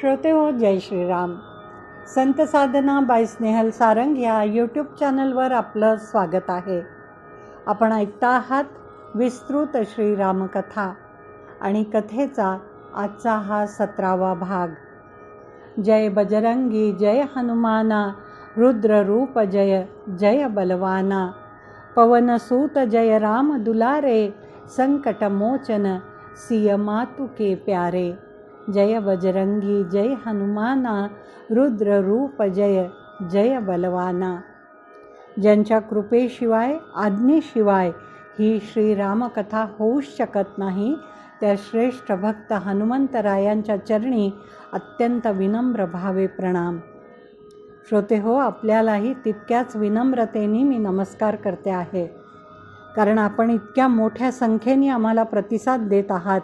श्रोते हो जय श्रीराम. संत साधना बाय स्नेहल सारंग या यूट्यूब चॅनलवर आपलं स्वागत आहे. आपण ऐकता आहात विस्तृत श्रीरामकथा आणि कथेचा आजचा हा सतरावा भाग. जय बजरंगी जय हनुमाना रुद्ररूप जय जय बलवाना. पवनसूत जय राम दुलारे संकटमोचन सिय मातु के प्यारे. जय बजरंगी जय हनुमाना रुद्र रूप जय जय बलवाना. ज्यांच्या कृपेशिवाय आज्ञेशिवाय ही श्रीरामकथा होऊच शकत नाही त्या श्रेष्ठ भक्त हनुमंतरायांच्या चरणी अत्यंत विनम्र भावे प्रणाम. श्रोते हो आपल्यालाही तितक्याच विनम्रतेने मी नमस्कार करते आहे. कारण आपण इतक्या मोठ्या संख्येने आम्हाला प्रतिसाद देत आहात.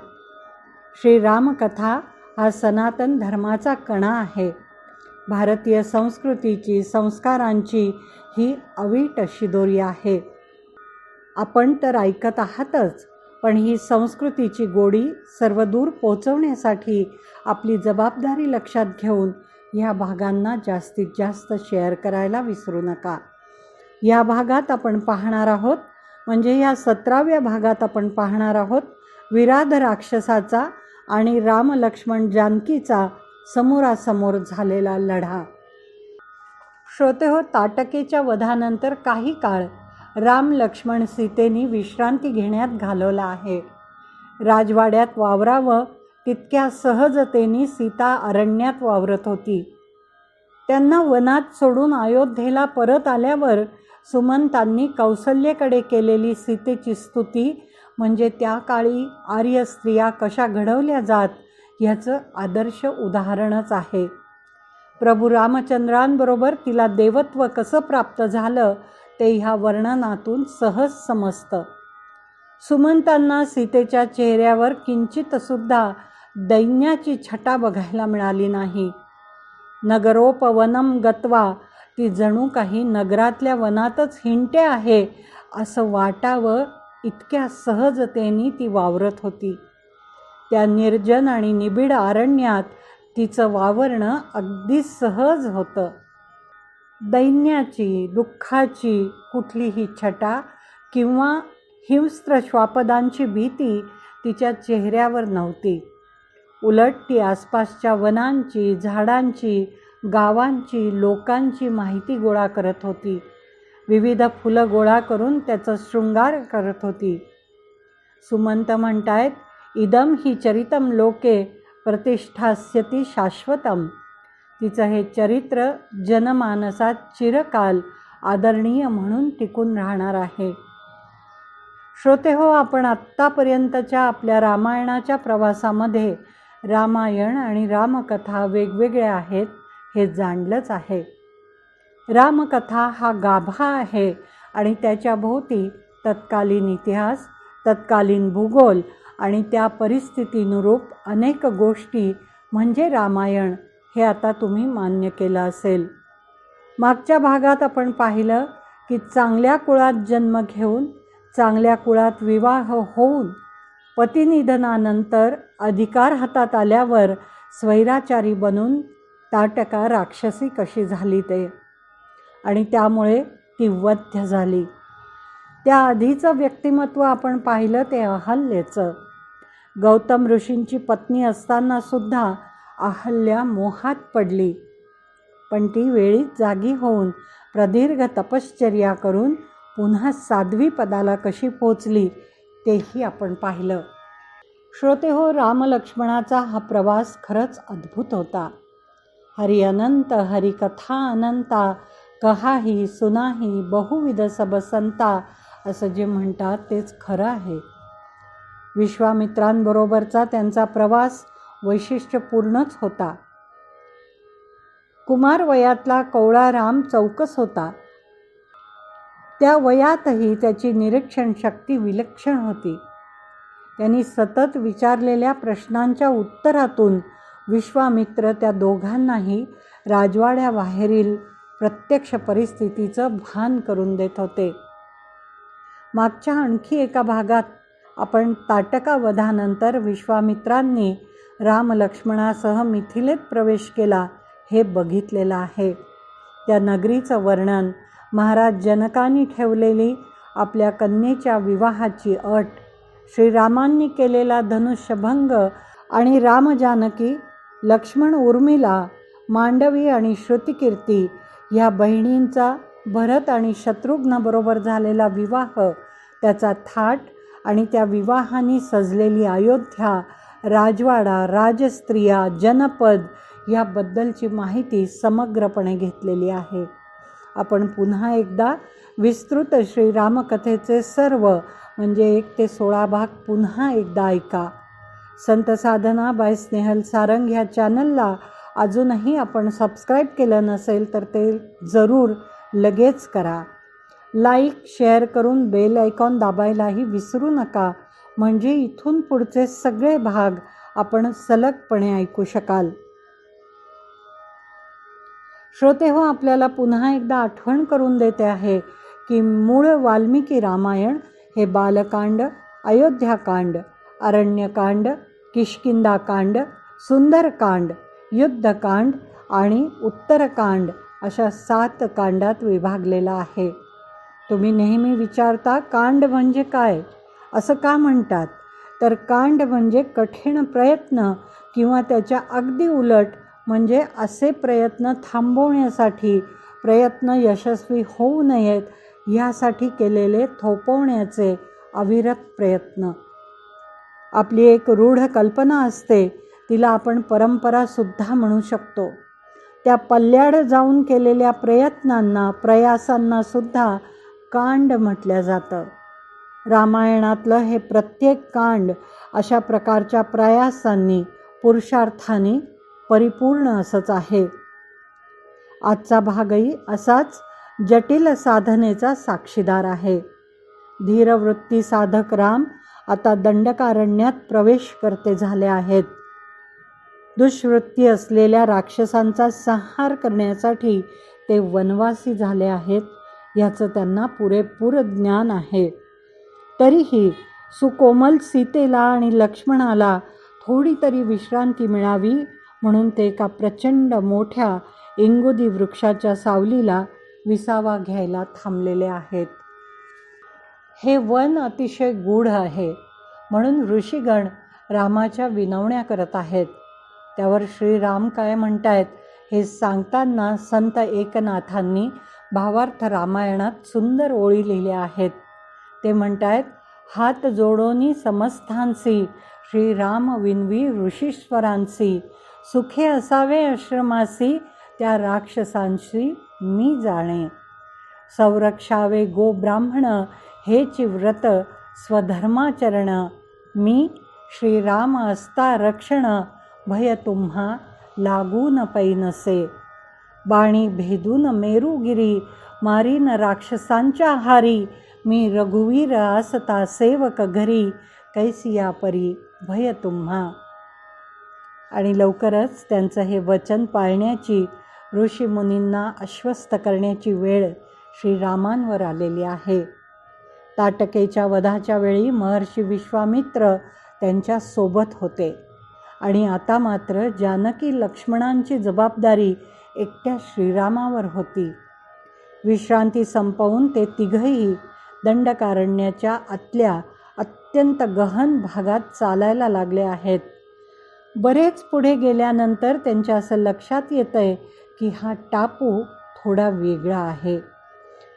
श्रीरामकथा हा सनातन धर्माचा कणा आहे. भारतीय संस्कृतीची संस्कारांची ही अवीट अशी दोरी आहे. आपण तर ऐकत आहातच पण ही संस्कृतीची गोडी सर्वदूर पोचवण्यासाठी आपली जबाबदारी लक्षात घेऊन ह्या भागांना जास्तीत जास्त शेअर करायला विसरू नका. या भागात आपण पाहणार आहोत म्हणजे ह्या सतराव्या भागात आपण पाहणार आहोत विराध राक्षसाचा आणि राम लक्ष्मण जानकीचा समोरासमोर झालेला लढा. श्रोते हो ताटकेच्या वधानंतर काही काळ राम लक्ष्मण सीतेनी विश्रांती घेण्यात घालवला आहे. राजवाड्यात वावरावं तितक्या सहजतेने सीता अरण्यात वावरत होती. त्यांना वनात सोडून अयोध्येला परत आल्यावर सुमंतांनी कौसल्येकडे केलेली सीतेची स्तुती म्हणजे त्या काळी आर्य स्त्रिया कशा घडवल्या जात ह्याचं आदर्श उदाहरणच आहे. प्रभू रामचंद्रांबरोबर तिला देवत्व कसं प्राप्त झालं ते ह्या वर्णनातून सहज समजतं. सुमंतांना सीतेच्या चेहऱ्यावर किंचितसुद्धा दैन्याची छटा बघायला मिळाली नाही. नगरोपवनम गत्वा ती जणू काही नगरातल्या वनातच हिंटे आहे असं वाटावं इतक्या सहजतेने ती वावरत होती. त्या निर्जन आणि निबिड आरण्यात तिचं वावरणं अगदी सहज होतं. दैन्याची दुःखाची कुठलीही छटा किंवा हिंस्त्र श्वापदांची भीती तिच्या चेहऱ्यावर नव्हती. उलट ती आसपासच्या वनांची झाडांची गावांची लोकांची माहिती गोळा करत होती. विविध फुलं गोळा करून त्याचा शृंगार करत होती. सुमंत म्हणतायत इदम ही चरितम लोके प्रतिष्ठास्यती शाश्वतम. तिचं हे चरित्र जनमानसात चिरकाल आदरणीय म्हणून टिकून राहणार आहे. श्रोते हो आपण आत्तापर्यंतच्या आपल्या रामायणाच्या प्रवासामध्ये रामायण आणि रामकथा वेगवेगळ्या आहेत हे जाणलंच आहे. रामकथा हा गाभा आहे आणि त्याच्या भोवती तत्कालीन इतिहास तत्कालीन भूगोल आणि त्या परिस्थितीनुरूप अनेक गोष्टी म्हणजे रामायण हे आता तुम्ही मान्य केलं असेल. मागच्या भागात आपण पाहिलं की चांगल्या कुळात जन्म घेऊन चांगल्या कुळात विवाह होऊन पतिनिधनानंतर अधिकार हातात आल्यावर स्वैराचारी बनून ताटका राक्षसी कशी झाली ते? आणि त्यामुळे ती वध्य झाली. त्या आधीचं व्यक्तिमत्व आपण पाहिलं ते अहल्येचं. गौतम ऋषींची पत्नी असतानासुद्धा अहल्या मोहात पडली. पण ती वेळीच जागी होऊन प्रदीर्घ तपश्चर्या करून पुन्हा साध्वी पदाला कशी पोचली तेही आपण पाहिलं. श्रोते हो रामलक्ष्मणाचा हा प्रवास खरंच अद्भुत होता. हरि अनंत हरिकथा अनंता कहाही सुनाही बहुविध सबसंता असं जे म्हणतात तेच खरं आहे. विश्वामित्रांबरोबरचा त्यांचा प्रवास वैशिष्ट्यपूर्णच होता. कुमार वयातला कवळाराम चौकस होता. त्या वयातही त्याची निरीक्षण शक्ती विलक्षण होती. त्यांनी सतत विचारलेल्या प्रश्नांच्या उत्तरातून विश्वामित्र त्या दोघांनाही राजवाड्याबाहेरील प्रत्यक्ष परिस्थितीचं भान करून देत होते. मागच्या आणखी एका भागात आपण ताटकावधानंतर विश्वामित्रांनी राम लक्ष्मणासह मिथिलेत प्रवेश केला हे बघितलेलं आहे. त्या नगरीचं वर्णन महाराज जनकांनी ठेवलेली आपल्या कन्येच्या विवाहाची अट श्रीरामांनी केलेला धनुष्यभंग आणि रामजानकी लक्ष्मण उर्मिला मांडवी आणि श्रुतिकीर्ती ह्या बहिणींचा भरत आणि शत्रुघ्नबरोबर झालेला विवाह त्याचा थाट आणि त्या विवाहाने सजलेली अयोध्या राजवाडा राजस्त्रिया जनपद याबद्दलची माहिती समग्रपणे घेतलेली आहे. आपण पुन्हा एकदा विस्तृत श्रीरामकथेचे सर्व म्हणजे एक ते सोळा भाग पुन्हा एकदा ऐका. संत साधना बाय स्नेहल सारंग ह्या चॅनलला अजूनही आपण सबस्क्राईब केलं नसेल तर ते जरूर लगेच करा. लाईक शेअर करून बेल आयकॉन दाबायलाही विसरू नका. म्हणजे इथून पुढचे सगळे भाग आपण सलगपणे ऐकू शकाल. श्रोते हो आपल्याला पुन्हा एकदा आठवण करून देते आहे की मूळ वाल्मिकी रामायण हे बालकांड अयोध्याकांड अरण्यकांड किष्किंदाकांड सुंदरकांड युद्धकांड आणि उत्तरकांड अशा सात कांडात विभागलेला आहे. तुम्ही नेहमी विचारता कांड म्हणजे काय? असं का म्हणतात? तर कांड म्हणजे कठीण प्रयत्न किंवा त्याच्या अगदी उलट म्हणजे असे प्रयत्न थांबवण्यासाठी प्रयत्न यशस्वी होऊ नयेत यासाठी केलेले थोपवण्याचे अविरत प्रयत्न. आपली एक रूढ कल्पना असते तिला आपण परंपरासुद्धा म्हणू शकतो. त्या पल्ल्याड जाऊन केलेल्या प्रयत्नांना प्रयासांनासुद्धा कांड म्हटलं जातं. रामायणातलं हे प्रत्येक कांड अशा प्रकारच्या प्रयासांनी पुरुषार्थाने परिपूर्ण असंच आहे. आजचा भागही असाच जटिल साधनेचा साक्षीदार आहे. धीरवृत्ती साधक राम आता दंडकारण्यात प्रवेश करते झाले आहेत. दुष्वृत्ती असलेल्या राक्षसांचा संहार करण्यासाठी ते वनवासी झाले आहेत याचं त्यांना पुरेपूर ज्ञान आहे. तरीही सुकोमल सीतेला आणि लक्ष्मणाला थोडी तरी विश्रांती मिळावी म्हणून ते एका प्रचंड मोठ्या इंगुदी वृक्षाच्या सावलीला विसावा घ्यायला थांबलेले आहेत. हे वन अतिशय गूढ आहे म्हणून ऋषीगण रामाच्या विनवण्या करत आहेत. त्यावर श्रीराम काय म्हणतायत हे सांगताना संत एकनाथांनी भावार्थ रामायणात सुंदर ओळी लिहिल्या आहेत. ते म्हणतायत हात जोडोनी समस्थांसी श्रीराम विनवी ऋषीश्वरांसी. सुखे असावे आश्रमासी त्या राक्षसांशी मी जाणे. संरक्षावे गो ब्राह्मण हेची व्रत स्वधर्माचरण. मी श्रीराम असता रक्षण भय तुम्हा लागून पैनसे. बाणी भेदून मेरुगिरी मारीन राक्षसांच्या हारी. मी रघुवीर आसता सेवक घरी. कैसिया परी भय तुम्हा. आणि लवकरच त्यांचं हे वचन पाळण्याची ऋषीमुनींना आश्वस्त करण्याची वेळ श्रीरामांवर आलेली आहे. ताटकेच्या वधाच्या वेळी महर्षी विश्वामित्र त्यांच्यासोबत होते. आणि आता मात्र जानकी लक्ष्मणांची जबाबदारी एकट्या श्रीरामावर होती. विश्रांती संपवून ते तिघही दंडकारण्याच्या आतल्या अत्यंत गहन भागात चालायला लागले आहेत. बरेच पुढे गेल्यानंतर त्यांच्या असं लक्षात येतं आहे की हा टापू थोडा वेगळा आहे.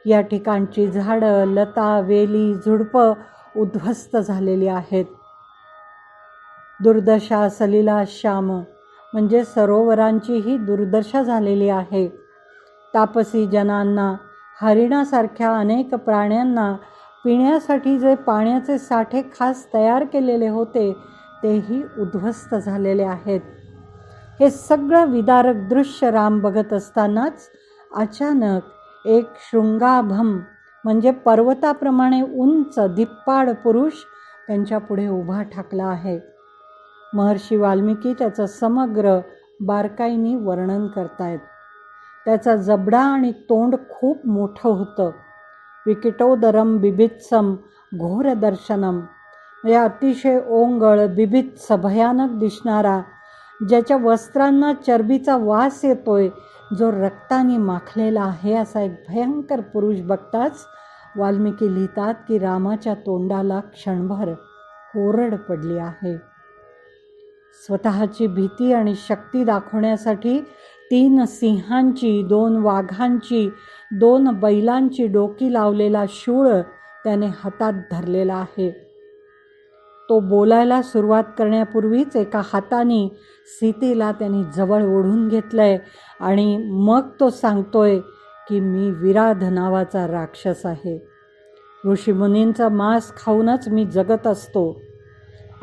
या ठिकाणची झाडं लता वेली झुडपं उद्ध्वस्त झालेली आहेत. दुर्दशा सलिला श्याम. म्हणजे सरोवरांचीही दुर्दशा झालेली आहे. तापसी जनांना हरिणासारख्या अनेक प्राण्यांना पिण्यासाठी जे पाण्याचे साठे खास तयार केलेले होते तेही उद्ध्वस्त झालेले आहेत. हे सगळं विदारक दृश्य राम बघत असतानाच अचानक एक शृंगाभम म्हणजे पर्वताप्रमाणे उंच धिप्पाड पुरुष त्यांच्या पुढे उभा ठाकला आहे. महर्षी वाल्मिकी त्याचं समग्र बारकाईनी वर्णन करतायत. त्याचा जबडा आणि तोंड खूप मोठं होतं. विकिटोदरम बिभित्सम घोर दर्शनम. या अतिशय ओंगळ बिभित्स भयानक दिसणारा ज्याच्या वस्त्रांना चरबीचा वास येतोय जो रक्ताने माखलेला आहे असा एक भयंकर पुरुष बघताच वाल्मिकी लिहितात की रामाच्या तोंडाला क्षणभर कोरड पडली आहे. स्वतःची भीती आणि शक्ती दाखवण्यासाठी तीन सिंहांची दोन वाघांची दोन बैलांची डोकी लावलेला शूळ त्याने हातात धरलेला आहे. तो बोलायला सुरुवात करण्यापूर्वीच एका हाताने सीतेला त्याने जवळ ओढून घेतलंय आणि मग तो सांगतोय की मी विराध नावाचा राक्षस आहे. ऋषीमुनींचा मांस खाऊनच मी जगत असतो.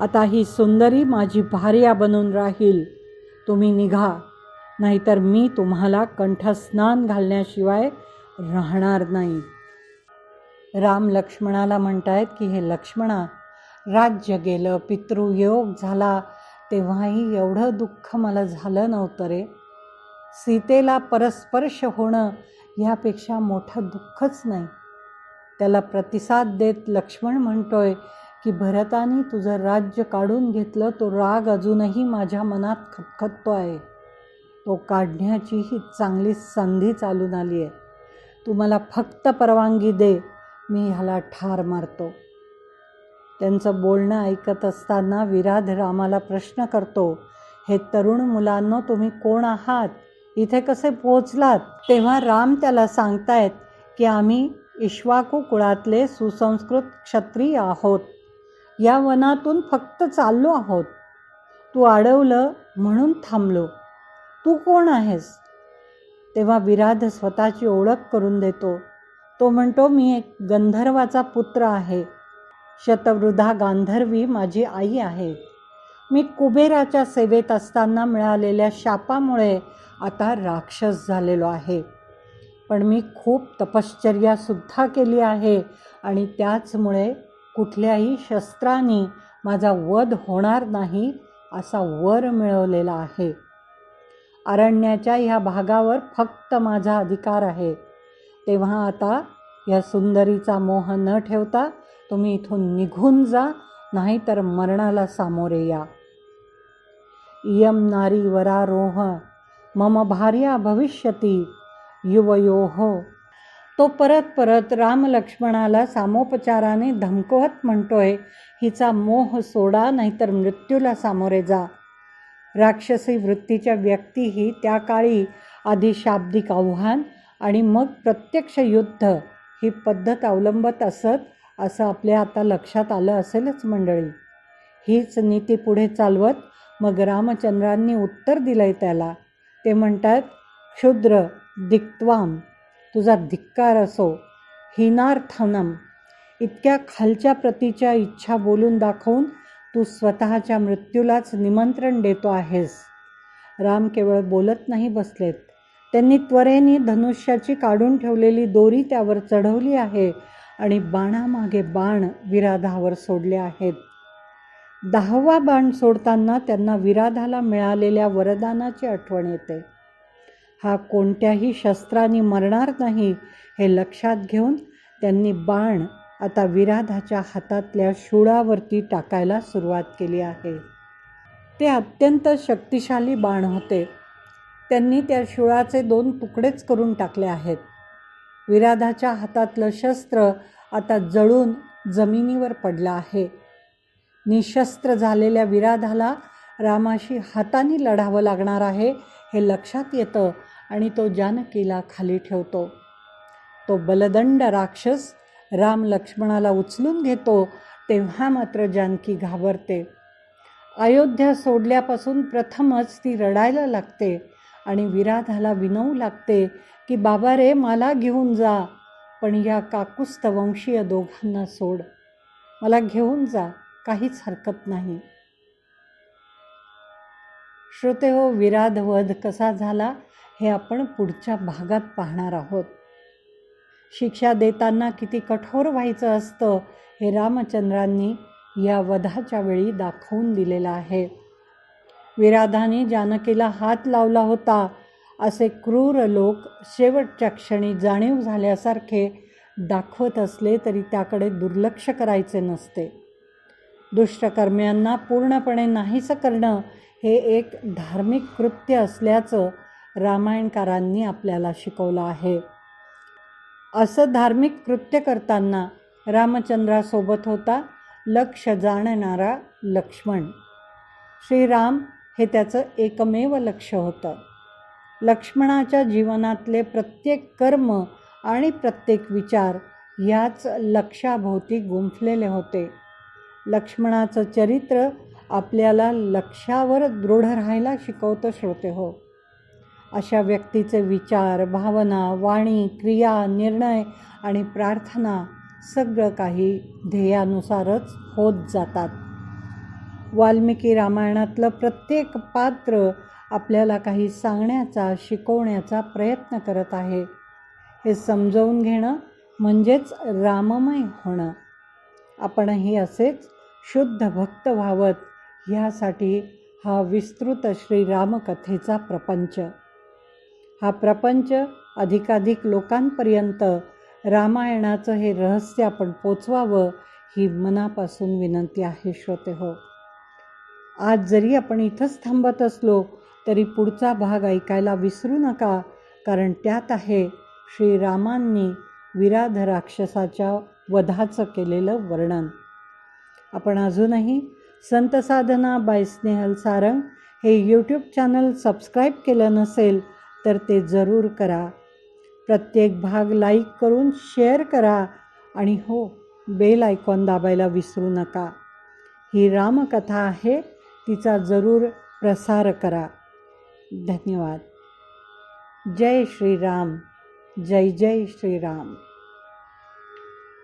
आता ही सुंदरी माझी भार्या बनून राहील. तुम्ही निघा. नाहीतर मी तुम्हाला कंठस्नान घालण्याशिवाय राहणार नाही. राम लक्ष्मणाला म्हणतायत की हे लक्ष्मणा राज्य गेलं पितृयोग झाला. तेव्हाही एवढं दुःख मला झालं नव्हतं रे. सीतेला परस्पर्श होणं ह्यापेक्षा मोठं दुःखच नाही. त्याला प्रतिसाद देत लक्ष्मण म्हणतोय की भरताने तुझं राज्य काढून घेतलं तो राग अजूनही माझ्या मनात खतखततो आहे तो काढण्याची ही चांगली संधी चालून आली आहे तू मला फक्त परवानगी दे मी ह्याला ठार मारतो. त्यांचं बोलणं ऐकत असताना विराध रामाला प्रश्न करतो हे तरुण मुलांनो तुम्ही कोण आहात? इथे कसे पोहोचलात? तेव्हा राम त्याला सांगतायत की आम्ही इश्वाकू कुळातले सुसंस्कृत क्षत्रिय आहोत. या वनातून फक्त चाललो आहोत. तू अडवलं म्हणून थांबलो. तू कोण आहेस? तेव्हा विराध स्वतःची ओळख करून देतो. तो म्हणतो मी एक गंधर्वाचा पुत्र आहे. शतवृद्धा गांधर्वी माझी आई आहे. मी कुबेराच्या सेवेत असताना मिळालेल्या शापामुळे आता राक्षस झालेलो आहे. पण मी खूप तपश्चर्यासुद्धा केली आहे आणि त्याचमुळे कुठल्याही शस्त्रांनी माझा वध होणार नाही असा वर मिळवलेला आहे. अरण्याच्या ह्या भागावर फक्त माझा अधिकार आहे. तेव्हा आता या सुंदरीचा मोह न ठेवता तुम्ही इथून निघून जा नाहीतर मरणाला सामोरे या. इयम नारी वरारोह मम भार्या भविष्यती युवयोः तो परत परत राम लक्ष्मणाला सामोपचाराने धमकवत म्हणतोय हिचा मोह सोडा नाहीतर मृत्यूला सामोरे जा. राक्षसी वृत्तीच्या व्यक्तीही त्या काळी आधी शाब्दिक आव्हान आणि मग प्रत्यक्ष युद्ध ही पद्धत अवलंबत असत असं आपल्या आता लक्षात आलं असेलच मंडळी. हीच नीती पुढे चालवत मग रामचंद्रांनी उत्तर दिलंय त्याला. ते म्हणतात क्षुद्र दिक्त्वाम तुझा धिक्कार असो हिनार्थनम इतक्या खालच्या प्रतीच्या इच्छा बोलून दाखवून तू स्वतःच्या मृत्यूलाच निमंत्रण देतो आहेस. राम केवळ बोलत नाही बसलेत. त्यांनी त्वरेने धनुष्याची काढून ठेवलेली दोरी त्यावर चढवली आहे आणि बाणामागे बाण विराधावर सोडले आहेत. दहावा बाण सोडताना त्यांना विराधाला मिळालेल्या वरदानाची आठवण येते. हा कोणत्याही शस्त्राने मरणार नाही हे लक्षात घेऊन त्यांनी बाण आता विराधाच्या हातातल्या शूळावरती टाकायला सुरुवात केली आहे. ते अत्यंत शक्तिशाली बाण होते. त्यांनी त्या शूळाचे दोन तुकडेच करून टाकले आहेत. विराधाच्या हातातलं शस्त्र आता जळून जमिनीवर पडलं आहे. निशस्त्र झालेल्या विराधाला रामाशी हाताने लढावं लागणार आहे हे लक्षात येतं आणि तो जानकीला खाली ठेवतो. तो बलदंड राक्षस राम लक्ष्मणाला उचलून घेतो तेव्हा मात्र जानकी घाबरते. अयोध्या सोडल्यापासून प्रथमच ती रडायला लागते आणि विराधाला विनवू लागते की बाबा रे मला घेऊन जा पण या काकुस्त वंशीय दोघांना सोड. मला घेऊन जा काहीच हरकत नाही. श्रोते हो विराध वध कसा झाला? हे आपण पुढच्या भागात पाहणार आहोत. शिक्षा देताना किती कठोर व्हायचं असतं हे रामचंद्रांनी या वधाच्या वेळी दाखवून दिलेलं आहे. विराधाने जानकीला हात लावला होता. असे क्रूर लोक शेवटच्या क्षणी जाणीव झाल्यासारखे दाखवत असले तरी त्याकडे दुर्लक्ष करायचे नसते. दुष्टकर्म्यांना पूर्णपणे नाहीसं करणं हे एक धार्मिक कृत्य असल्याचं रामायणकारांनी आपल्याला शिकवलं आहे. असं धार्मिक कृत्य करताना रामचंद्रासोबत होता लक्ष जाणणारा लक्ष्मण. श्रीराम हे त्याचं एकमेव लक्ष होतं. लक्ष्मणाच्या जीवनातले प्रत्येक कर्म आणि प्रत्येक विचार याच लक्षाभोवती गुंफलेले होते. लक्ष्मणाचं चरित्र आपल्याला लक्षावर दृढ राहायला शिकवतं श्रोते हो. अशा व्यक्तीचे विचार भावना वाणी क्रिया निर्णय आणि प्रार्थना सगळं काही ध्येयानुसारच होत जातात. वाल्मिकी रामायणातलं प्रत्येक पात्र आपल्याला काही सांगण्याचा शिकवण्याचा प्रयत्न करत आहे. हे समजवून घेणं म्हणजेच राममय होणं. आपणही असेच शुद्ध भक्त व्हावत ह्यासाठी हा विस्तृत श्रीरामकथेचा प्रपंच. हा प्रपंच अधिकाधिक लोकांपर्यंत रामायणाचं हे रहस्य आपण पोचवावं ही मनापासून विनंती आहे श्रोते हो. आज जरी आपण इथंच थांबत असलो तरी पुढचा भाग ऐकायला विसरू नका कारण त्यात आहे श्रीरामांनी विराध राक्षसाच्या वधाचं केलेलं वर्णन. आपण अजूनही संत साधना बाय स्नेहल सारंग हे यूट्यूब चॅनल सबस्क्राईब केलं नसेल तर ते जरूर करा. प्रत्येक भाग लाईक करून शेअर करा आणि हो बेल आयकॉन दाबायला विसरू नका. ही रामकथा आहे तिचा जरूर प्रसार करा. धन्यवाद. जय श्रीराम. जय जय श्रीराम.